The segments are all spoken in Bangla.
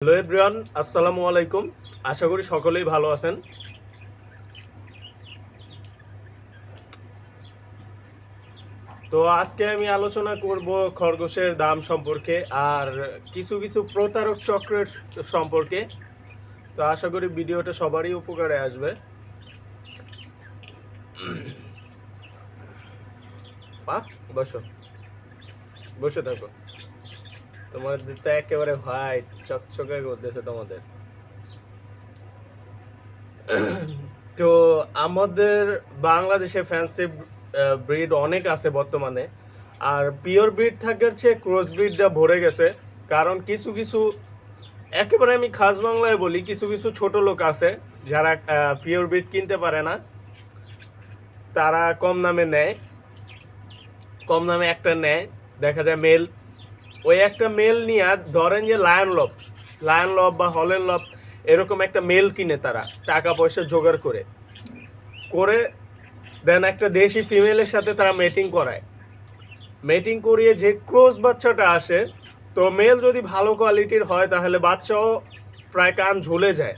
হ্যালো এভরিওয়ান, আসসালামু আলাইকুম। আশা করি সকলেই ভালো আছেন। তো আজকে আমি আলোচনা করব খরগোশের দাম সম্পর্কে আর কিছু কিছু প্রতারক চক্রের সম্পর্কে। তো আশা করি ভিডিওটা সবারই উপকারে আসবে। বসো। বসে থাকো। তোমাদের তো একেবারে হোয়াইট চকচকে করতেছে তোমাদের। তো আমাদের বাংলাদেশে ফ্যান্সি ব্রিড অনেক আছে বর্তমানে। আর পিওর ব্রিড থাকার চেয়ে ক্রস ব্রিডটা ভরে গেছে। কারণ কিছু কিছু, একেবারে আমি খাস বাংলায় বলি, কিছু কিছু ছোট লোক আছে যারা পিওর ব্রিড কিনতে পারে না। তারা কম দামে নেয়, কম দামে একটা নেয়। দেখা যায় মেল ওই একটা মেল নিয়ে ধরেন যে লায়ন লব লায়ন লব বা হলেন লব এরকম একটা মেল কিনে তারা, টাকা পয়সা জোগাড় করে। করে দেন একটা দেশি ফিমেলের সাথে তারা মেটিং করায়। মেটিং করিয়ে যে ক্রোজ বাচ্চাটা আসে, তো মেল যদি ভালো কোয়ালিটির হয়, তাহলে বাচ্চাও প্রায় কান ঝুলে যায়।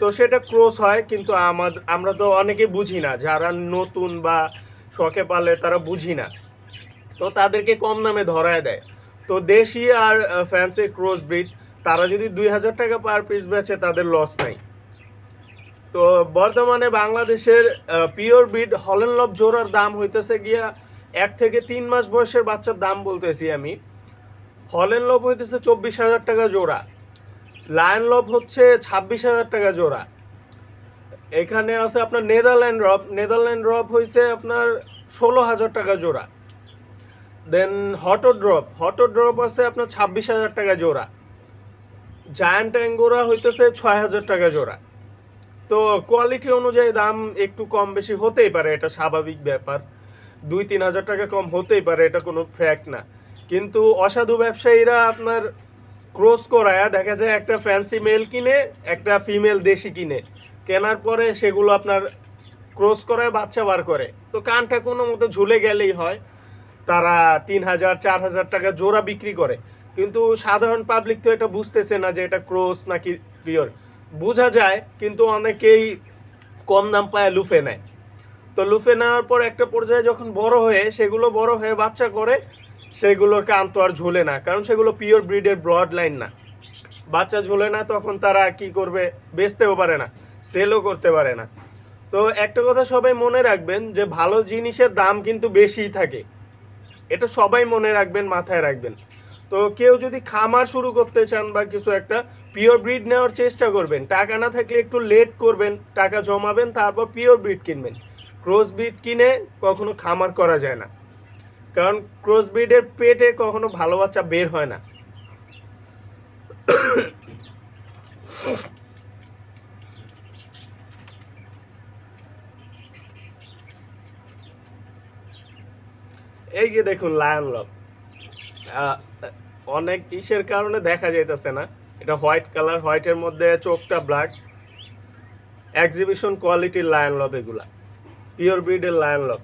তো সেটা ক্রোস হয়, কিন্তু আমাদের আমরা তো অনেকে বুঝি না, যারা নতুন বা শখে পালে তারা বুঝি না। তো তাদেরকে কম দামে ধরায় দেয়। তো দেশি আর ফ্যান্সি ক্রস ব্রিড তারা যদি দুই হাজার টাকা পার পিস বেচে, তাদের লস নাই। তো বর্তমানে বাংলাদেশের পিওর ব্রিড হলেন লব জোড়ার দাম হইতেছে গিয়া এক থেকে তিন মাস বয়সের বাচ্চার দাম বলতেছি আমি। হলেন লব হইতেছে চব্বিশ হাজার টাকা জোড়া। লায়ন লব হচ্ছে ছাব্বিশ হাজার টাকা জোড়া। এখানে আছে আপনার নেদারল্যান্ড রব নেদারল্যান্ড রব হয়েছে আপনার ষোলো হাজার টাকা জোড়া। দেন হটো ড্রপ হটো ড্রপ আছে আপনার ছাব্বিশ হাজার টাকা জোড়া। জায়ান্ট অ্যাঙ্গোরা হইতেছে ছয় হাজার টাকা জোড়া। তো কোয়ালিটি অনুযায়ী দাম একটু কম বেশি হতেই পারে, এটা স্বাভাবিক ব্যাপার। দুই, তিন হাজার টাকা কম হতেই পারে, এটা কোনো ফ্যাক্ট না। কিন্তু অসাধু ব্যবসায়ীরা আপনার ক্রস করায়, দেখা যায় একটা ফ্যান্সি মেল কিনে, একটা ফিমেল দেশি কিনে। কেনার পরে সেগুলো আপনার ক্রস করায়, বাচ্চা বার করে। তো কানটা কোনো মতো ঝুলে গেলেই হয়। তারা তিন হাজার, চার হাজার টাকা জোড়া বিক্রি করে। কিন্তু সাধারণ পাবলিক তো এটা বুঝতেছে না যে এটা ক্রোস নাকি পিওর বোঝা যায়, কিন্তু অনেকেই কম দাম পায় লুফে নেয়। তো লুফে নেওয়ার পর একটা পর্যায়ে যখন বড় হয়ে, সেগুলো বড় হয়ে বাচ্চা করে সেগুলোর কান তো আর ঝোলে না। কারণ সেগুলো পিওর ব্রিডের ব্রড লাইন না। বাচ্চা ঝোলে না, তখন তারা কি করবে? বেচতেও পারে না সেলও করতে পারে না। তো একটা কথা সবাই মনে রাখবেন যে ভালো জিনিসের দাম কিন্তু বেশিই থাকে। এটা সবাই মনে রাখবেন, মাথায় রাখবেন। তো কেউ যদি খামার শুরু করতে চান বা কিছু একটা পিওর ব্রিড নেওয়ার চেষ্টা করবেন। টাকা না থাকলে একটু লেট করবেন, টাকা জমাবেন, তারপর পিওর ব্রিড কিনবেন। ক্রস ব্রিড কিনে কখনো খামার করা যায় না। কারণ ক্রস ব্রিডের পেটে কখনো ভালো বাচ্চা বের হয় না। এই যে দেখুন লায়ন লব অনেক ইসের কারণে দেখা যাইতেছে না। এটা হোয়াইট কালার হোয়াইটের মধ্যে চোখটা ব্ল্যাক এক্সিবিশন কোয়ালিটির লায়ন লব এগুলা। পিওর ব্রিডের লায়ন লব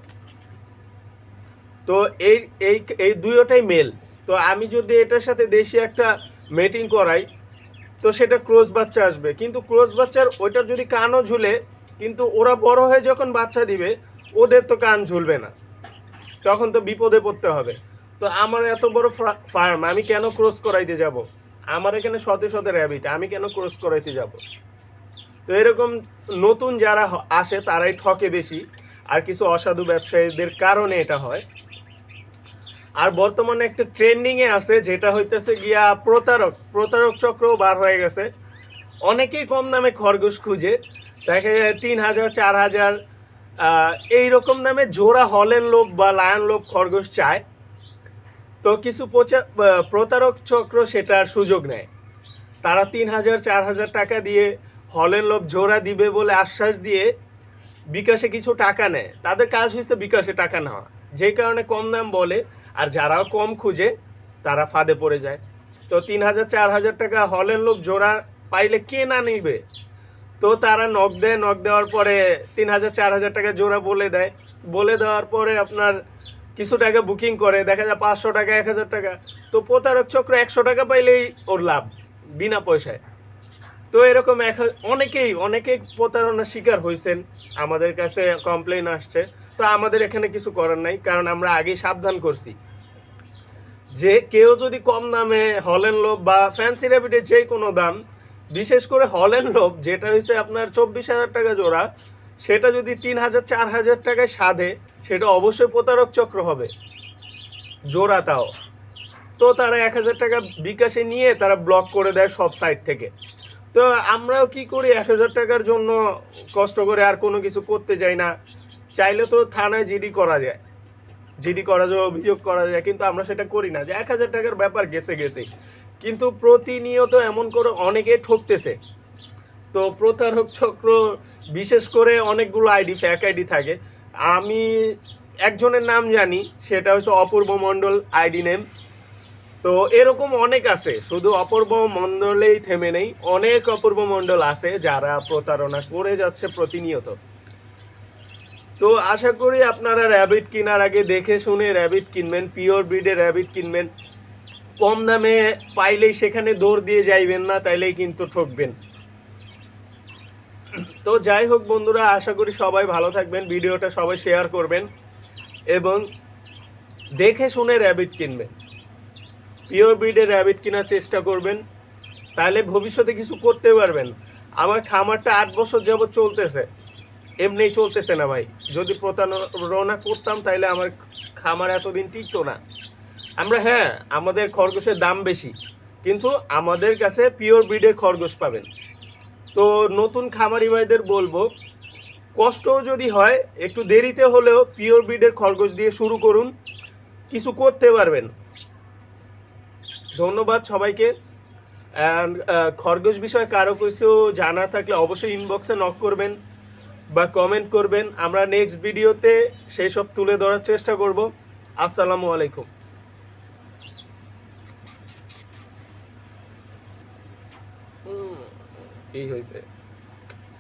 তো এই এই এই দুইটাই মেল তো আমি যদি এটার সাথে দেশি একটা মেটিং করাই, তো সেটা ক্রোজ বাচ্চা আসবে। কিন্তু ক্রোজ বাচ্চার ওইটার যদি কানও ঝুলে, কিন্তু ওরা বড় হয়ে যখন বাচ্চা দিবে, ওদের তো কান ঝুলবে না। তখন তো বিপদে পড়তে হবে। তো আমার এত বড় ফার্ম, আমি কেন ক্রস করাইতে যাব? আমার এখানে শতে শতে র্যাবিট আমি কেন ক্রস করাইতে যাব? তো এরকম নতুন যারা আসে, তারাই ঠকে বেশি। আর কিছু অসাধু ব্যবসায়ীদের কারণে এটা হয়। আর বর্তমানে একটা ট্রেন্ডিংয়ে আছে, যেটা হইতেছে গিয়া প্রতারক প্রতারক চক্রও বার হয়ে গেছে। অনেকেই কম দামে খরগোশ খুঁজে। দেখা যায় তিন হাজার, চার হাজার আহ, এইরকম দামে জোড়া হলের লোক বা লায়ন লোক খরগোশ চায়। তো কিছু প্রতারক চক্র সেটার সুযোগ নেয়। তারা তিন হাজার চার হাজার টাকা দিয়ে হলের লোক জোড়া দিবে বলে আশ্বাস দিয়ে বিকাশে কিছু টাকা নেয়। তাদের কাজ হচ্ছে বিকাশে টাকা নেওয়া। যে কারণে কম দাম বলে আর যারাও কম খুঁজে তারা ফাঁদে পড়ে যায়। তো তিন হাজার চার হাজার টাকা হলের লোক জোড়া পাইলে কে না নিবে? তো তারা নক দেয় নক দেওয়ার পরে তিন হাজার, চার হাজার টাকা জোড়া বলে দেয়। বলে দেওয়ার পরে আপনার কিছু টাকা বুকিং করে, দেখা যায় পাঁচশো টাকা, এক হাজার টাকা। তো প্রতারক চক্র একশো টাকা পাইলেই ওর লাভ, বিনা পয়সায়। তো এরকম এক অনেকেই অনেকেই প্রতারণার শিকার হয়েছেন আমাদের কাছে কমপ্লেন আসছে। তো আমাদের এখানে কিছু করার নাই, কারণ আমরা আগেই সাবধান করছি। যে কেউ যদি কম দামে হলেন লোভ বা ফ্যান্সি র্যাবিটের যে কোনো দাম বিশেষ করে হলেন লোভ, যেটা হচ্ছে আপনার চব্বিশ হাজার টাকা জোড়া, সেটা যদি তিন হাজার, চার হাজার টাকায় সাধে, সেটা অবশ্যই প্রতারক চক্র হবে। জোড়া তাও। তো তারা এক হাজার টাকা বিকাশে নিয়ে তারা ব্লক করে দেয় সব সাইট থেকে। তো আমরাও কি করি, এক হাজার টাকার জন্য কষ্ট করে আর কোনো কিছু করতে যাই না। চাইলে তো থানায় জিডি করা যায়। জিডি করা যায়, অভিযোগ করা যায়, কিন্তু আমরা সেটা করি না। যে এক হাজার টাকার ব্যাপার গেছে গেছে। কিন্তু প্রতিনিয়ত এমন করে অনেকে ঠকতেছে। তো প্রতারক চক্র বিশেষ করে অনেকগুলো আইডি ফ্যাক আইডি থাকে। আমি একজনের নাম জানি, সেটা হচ্ছে অপূর্ব মণ্ডল আইডি নেম তো এরকম অনেক আছে, শুধু অপূর্ব মণ্ডলেই থেমে নেই। অনেক অপূর্ব মণ্ডল আছে যারা প্রতারণা করে যাচ্ছে প্রতিনিয়ত। তো আশা করি আপনারা র্যাবিট কেনার আগে দেখে শুনে র্যাবিট কিনবেন পিওর ব্রিডের র্যাবিট কিনবেন। কম দামে পাইলেই সেখানে দৌড় দিয়ে যাইবেন না, তাইলেই কিন্তু ঠকবেন। তো যাই হোক বন্ধুরা, আশা করি সবাই ভালো থাকবেন, ভিডিওটা সবাই শেয়ার করবেন এবং দেখে শুনে র্যাবিট কিনবেন। পিওর ব্রিডের র্যাবিট কেনার চেষ্টা করবেন, তাহলে ভবিষ্যতে কিছু করতে পারবেন। আমার খামারটা আট বছর যাবৎ চলতেছে, এমনিই চলতেছে না ভাই। যদি প্রতারণা করতাম তাহলে আমার খামার এতদিন টিকতো না। আমরা হ্যাঁ আমাদের খরগোশের দাম বেশি, কিন্তু আমাদের কাছে পিওর ব্রিডের খরগোশ পাবেন। তো নতুন খামারি ভাইদের বলব, কষ্টও যদি হয়, একটু দেরিতে হলেও পিওর ব্রিডের খরগোশ দিয়ে শুরু করুন, কিছু করতে পারবেন। ধন্যবাদ সবাইকে। অ্যান্ড খরগোশ বিষয়ে কারও কিছু জানা থাকলে অবশ্যই ইনবক্সে নক করবেন বা কমেন্ট করবেন। আমরা নেক্সট ভিডিওতে সেই সব তুলে ধরার চেষ্টা করব। আসসালামু আলাইকুম। হুম, এই হয়েছে